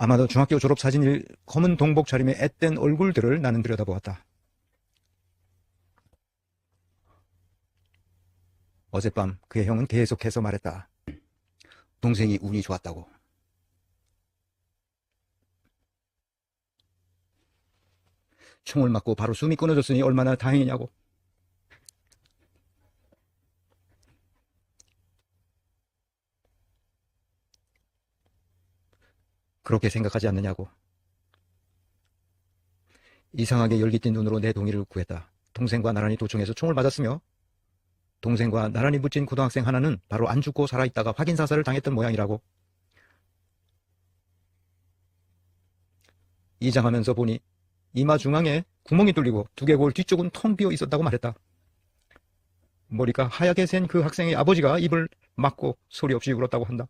아마도 중학교 졸업 사진일 검은 동복 차림의 앳된 얼굴들을 나는 들여다보았다. 어젯밤 그의 형은 계속해서 말했다. 동생이 운이 좋았다고. 총을 맞고 바로 숨이 끊어졌으니 얼마나 다행이냐고. 그렇게 생각하지 않느냐고. 이상하게 열깃힌 눈으로 내 동의를 구했다. 동생과 나란히 도청에서 총을 맞았으며 동생과 나란히 붙인 고등학생 하나는 바로 안 죽고 살아있다가 확인 사살을 당했던 모양이라고. 이장하면서 보니 이마 중앙에 구멍이 뚫리고 두개골 뒤쪽은 텅 비어 있었다고 말했다. 머리가 하얗게 센 그 학생의 아버지가 입을 막고 소리 없이 울었다고 한다.